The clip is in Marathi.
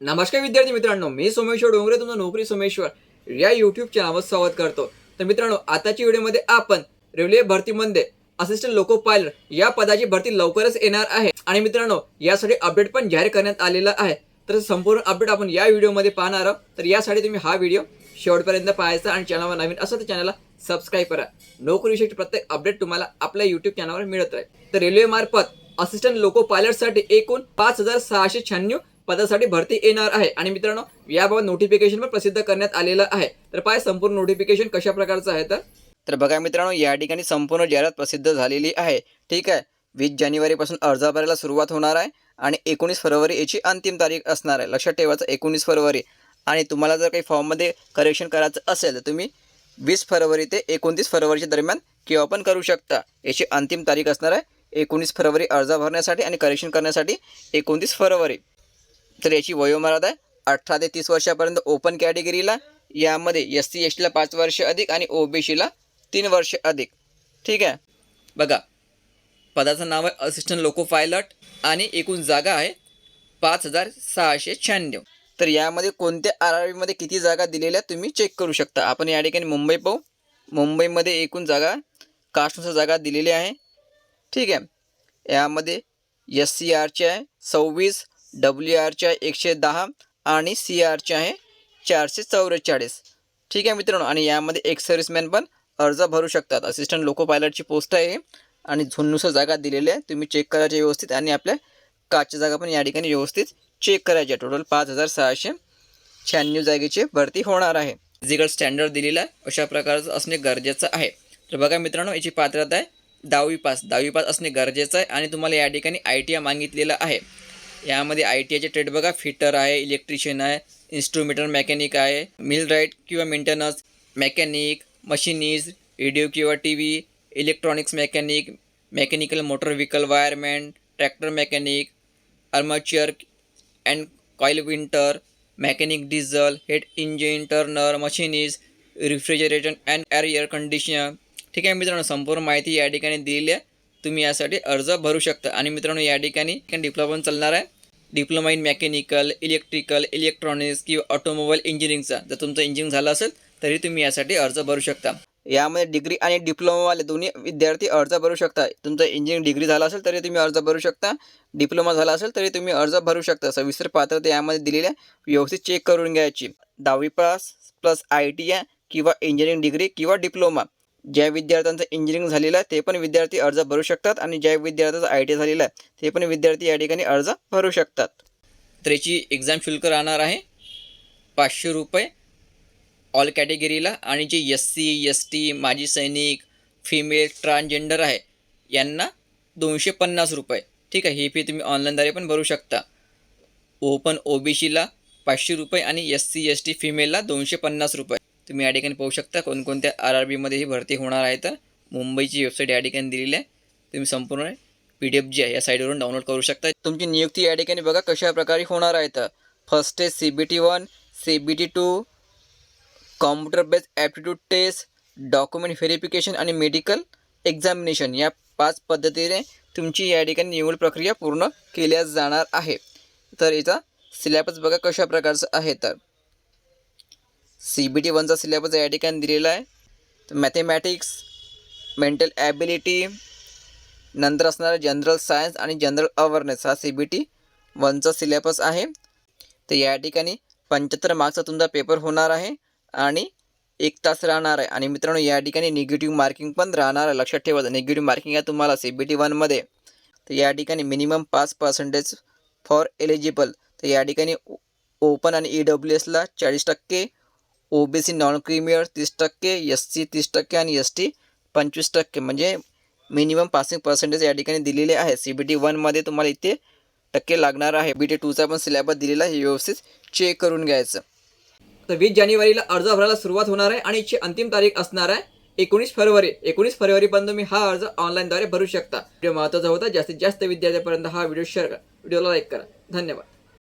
नमस्कार विद्यार्थी मित्रांनो मी सोमेश्वर डोंगरे तुमचं नोकरी सोमेश्वर या युट्यूब चॅनलवर स्वागत करतो. तर मित्रांनो आताच्या व्हिडिओमध्ये आपण रेल्वे भरतीमध्ये असिस्टंट लोको पायलट या पदाची भरती लवकरच येणार आहे. आणि मित्रांनो यासाठी अपडेट पण जाहीर करण्यात आलेला आहे. तर संपूर्ण अपडेट आपण या व्हिडिओमध्ये पाहणार आहोत. तर यासाठी तुम्ही हा व्हिडिओ शेवटपर्यंत पाहायचा आणि चॅनलवर नवीन असं तर चॅनलला सबस्क्राईब करा. नोकरीविषयी प्रत्येक अपडेट तुम्हाला आपल्या युट्यूब चॅनलवर मिळत राहील. तर रेल्वेमार्फत असिस्टंट लोको पायलटसाठी एकूण पाच हजार सहाशे शहाण्णव पदासाठी भरती येणार आहे. आणि मित्रांनो याबाबत नोटिफिकेशन पण प्रसिद्ध करण्यात आलेलं आहे. तर पाय संपूर्ण नोटिफिकेशन कशा प्रकारचं आहे तर? तर बघा मित्रांनो या ठिकाणी संपूर्ण जाहिरात प्रसिद्ध झालेली आहे. ठीक आहे? वीस जानेवारीपासून अर्ज भरायला सुरुवात होणार आहे आणि एकोणीस फरवरी याची अंतिम तारीख असणार आहे. लक्षात ठेवायचं एकोणीस फरवरी. आणि तुम्हाला जर काही फॉर्ममध्ये करेक्शन करायचं असेल तर तुम्ही वीस फरवरी ते एकोणतीस फरवरीच्या दरम्यान केव्हा पण करू शकता. याची अंतिम तारीख असणार आहे एकोणीस फरवरी अर्ज भरण्यासाठी आणि करेक्शन करण्यासाठी एकोणतीस फरवरी. तर याची वयोमर्यादा आहे अठरा ते तीस वर्षापर्यंत ओपन कॅटेगरीला यामध्ये एस सी एस टीला पाच वर्ष अधिक आणि ओ बी सीला तीन वर्ष अधिक. ठीक आहे? बघा पदाचं नाव आहे असिस्टंट लोको पायलट आणि एकूण जागा आहे पाच हजार सहाशे शहाण्णव. तर यामध्ये कोणत्या आर आर बीमध्ये किती जागा दिलेल्या तुम्ही चेक करू शकता. आपण या ठिकाणी मुंबई पाहू. मुंबईमध्ये एकूण जागा कास्टनुसार जागा दिलेली आहे. ठीक आहे? यामध्ये एस सी आरचे आहे सव्वीस डब्ल्यू आरचे आहे एकशे दहा आणि सी आरचे आहे चारशे चौवेचाळीस. ठीक आहे मित्रांनो आणि यामध्ये एक सर्व्हिसमॅन पण अर्ज भरू शकतात. असिस्टंट लोको पायलटची पोस्ट आहे. आणि झोननुसार जागा दिलेली आहे. तुम्ही चेक करायच्या व्यवस्थित आणि आपल्या काचच्या जागा पण या ठिकाणी व्यवस्थित चेक करायच्या टोटल पाच हजार सहाशे शहाण्णव जागेची भरती होणार आहे. फिजिकल स्टँडर्ड दिलेला आहे. अशा प्रकारचं असणे गरजेचं आहे. तर बघा मित्रांनो याची पात्रता आहे दहावी पास. दहावी पास असणे गरजेचं आहे आणि तुम्हाला या ठिकाणी आय टी आय मागितलेलं आहे. यामध्ये आय टी आयचे ट्रेड बघा. फिटर आहे इलेक्ट्रिशियन आहे इन्स्ट्रुमेंटल मेकॅनिक आहे मिल राईट किंवा मेंटेनन्स मेकॅनिक मशिनीज रेडिओ किंवा T V electronics mechanic mechanical motor vehicle wireman tractor mechanic armature and coil winder mechanic diesel heat engine turner machinist refrigerator and air air conditioner ठीक आहे मित्रांनो संपूर्ण माहिती या ठिकाणी दिलेली आहे. तुम्ही यासाठी अर्ज भरू शकता. आणि मित्रांनो या ठिकाणी डिप्लोमा पण चालणार आहे. Diploma in mechanical electrical electronics किंवा ऑटोमोबाईल इंजिनिअरिंगचा. जर तुमचं इंजिनिअरिंग झालं असेल तरी तुम्ही यासाठी अर्ज भरू शकता. यामध्ये डिग्री आणि डिप्लोमावाले दोन्ही विद्यार्थी अर्ज भरू शकता. तुमचं इंजिनिअरिंग डिग्री झाला असेल तरी तुम्ही अर्ज भरू शकता. डिप्लोमा झाला असेल तरी तुम्ही अर्ज भरू शकता. सविस्तर पात्रता यामध्ये दिलेल्या व्यवस्थित चेक करून घ्यायची. दहावी pass plus I T I किंवा इंजिनिअरिंग डिग्री किंवा डिप्लोमा ज्या विद्यार्थ्यांचं इंजिनिअरिंग झालेलं आहे ते पण विद्यार्थी अर्ज भरू शकतात आणि ज्या विद्यार्थ्याचं आय टी झालेला आहे ते पण विद्यार्थी या ठिकाणी अर्ज भरू शकतात. तर याची एक्झाम शुल्क राहणार आहे. पाचशे रुपये ऑल कॅटेगरीला आणि जे एस सी एस टी माजी सैनिक फिमेल ट्रान्सजेंडर आहे यांना दोनशे पन्नास रुपये. ठीक आहे ही फी तुम्ही ऑनलाईनद्वारे पण भरू शकता. ओपन ओ बी सीला पाचशे रुपये आणि एस सी एस टी फिमेलला दोनशे पन्नास रुपये. तुम्ही या ठिकाणी पाहू शकता कोणकोणत्या आर आर बीमध्ये ही भरती होणार आहे तर मुंबईची वेबसाईट या ठिकाणी दिलेली आहे. तुम्ही संपूर्ण पी डी एफ जी आहे या साईटवरून डाउनलोड करू शकता. तुमची नियुक्ती या ठिकाणी बघा कशा प्रकारे होणार आहे तर first test C B T one C B T two computer based aptitude test document verification आणि मेडिकल एक्झामिनेशन या पाच पद्धतीने तुमची या ठिकाणी निवड प्रक्रिया पूर्ण केल्या जाणार आहे. तर याचा सिलेबस बघा कशा प्रकारचा आहे तर सी बी टी वनचा सिलेबस या ठिकाणी दिलेला आहे. तर मॅथेमॅटिक्स मेंटल ॲबिलिटी नंतर असणारा जनरल सायन्स आणि जनरल अवेअरनेस हा सी बी टी वनचा सिलेबस आहे. तर या ठिकाणी पंच्याहत्तर मार्क्सचा तुमचा पेपर होणार आहे आणि एक तास राहणार आहे. आणि मित्रांनो या ठिकाणी निगेटिव्ह मार्किंग पण राहणार आहे. लक्षात ठेवायचं निगेटिव्ह मार्किंग आहे तुम्हाला सी बी टी वनमध्ये. तर या ठिकाणी मिनिमम पाच पर्सेंटेज फॉर एलिजिबल तर या ठिकाणी ओपन आणि ई डब्ल्यू एसला चाळीस टक्के ओ बी सी नॉन क्रिमियर तीस टक्के एस सी तीस टक्के आणि एस टी पंचवीस टक्के. म्हणजे मिनिमम पासिंग पर्सेंटेज या ठिकाणी दिलेले आहे. सी बी टी वनमध्ये तुम्हाला इथे टक्के लागणार आहे. बी टी टूचा पण सिलेबस दिलेला आहे. हे व्यवस्थित चेक करून घ्यायचं. तर वीस जानेवारीला अर्ज भरायला सुरुवात होणार आहे आणि याची अंतिम तारीख असणार आहे एकोणीस फरवरी. एकोणीस फरवरीपर्यंत तुम्ही हा अर्ज ऑनलाईनद्वारे भरू शकता. व्हिडिओ महत्त्वाचा होता. जास्तीत जास्त विद्यार्थ्यांपर्यंत हा व्हिडिओ शेअर करा. व्हिडिओला लाईक करा. धन्यवाद.